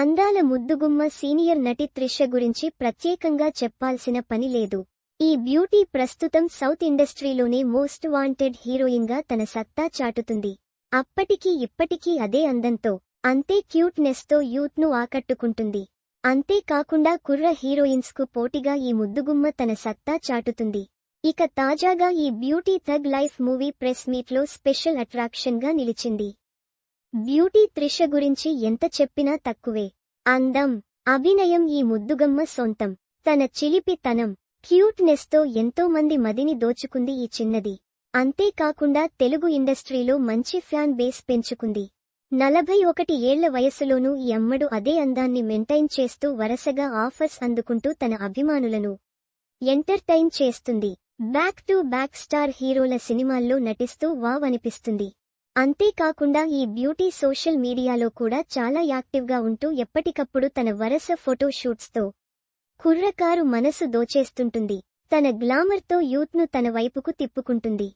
అందాల ముద్దుగుమ్మ సీనియర్ నటి త్రిష గురించి ప్రత్యేకంగా చెప్పాల్సిన పని లేదు. ఈ బ్యూటీ ప్రస్తుతం సౌత్ ఇండస్ట్రీలోనే మోస్ట్ వాంటెడ్ హీరోయిన్గా తన సత్తా చాటుతుంది. అప్పటికీ ఇప్పటికీ అదే అందంతో అంతే క్యూట్నెస్తో యూత్ను ఆకట్టుకుంటుంది. అంతేకాకుండా కుర్ర హీరోయిన్స్కు పోటీగా ఈ ముద్దుగుమ్మ తన సత్తా చాటుతుంది. ఇక తాజాగా ఈ beauty Thug Life movie press మీట్లో స్పెషల్ అట్రాక్షన్గా నిలిచింది. బ్యూటీ త్రిష గురించి ఎంత చెప్పినా తక్కువే. అందం అభినయం ఈ ముద్దుగమ్మ సొంతం. తన చిలిపితనం క్యూట్నెస్తో ఎంతో మంది మదిని దోచుకుంది ఈ చిన్నది. అంతేకాకుండా తెలుగు ఇండస్ట్రీలో మంచి ఫ్యాన్ బేస్ పెంచుకుంది. నలభై ఒకటి ఏళ్ళ వయసులోనూ ఈ అమ్మడు అదే అందాన్ని మెయింటైన్ చేస్తూ వరసగా ఆఫర్స్ అందుకుంటూ తన అభిమానులను ఎంటర్టైన్ చేస్తుంది. బ్యాక్ టు బ్యాక్ స్టార్ హీరోల సినిమాల్లో నటిస్తూ వావ్ అనిపిస్తుంది. అంతేకాకుండా ఈ బ్యూటీ సోషల్ మీడియాలో కూడా చాలా యాక్టివ్గా ఉంటూ ఎప్పటికప్పుడు తన వరస ఫోటోషూట్స్తో కుర్రకారు మనసు దోచేస్తుంటుంది. తన గ్లామర్తో యూత్ను తన వైపుకు తిప్పుకుంటుంది.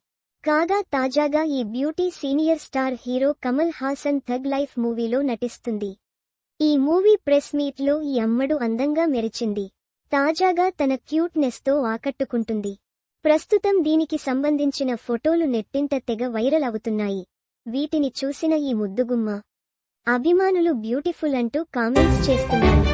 కాగా తాజాగా ఈ beauty senior star hero Kamal Haasan Thug Life మూవీలో నటిస్తుంది. ఈ మూవీ ప్రెస్ మీట్లో ఈ అమ్మడు అందంగా మెరిచింది. తాజాగా తన క్యూట్నెస్తో ఆకట్టుకుంటుంది. ప్రస్తుతం దీనికి సంబంధించిన ఫోటోలు నెట్టింట తెగ వైరల్ అవుతున్నాయి. వీటిని చూసిన ఈ ముద్దుగుమ్మ. అభిమానులు బ్యూటిఫుల్ అంటూ కామెంట్స్ చేస్తున్నారు.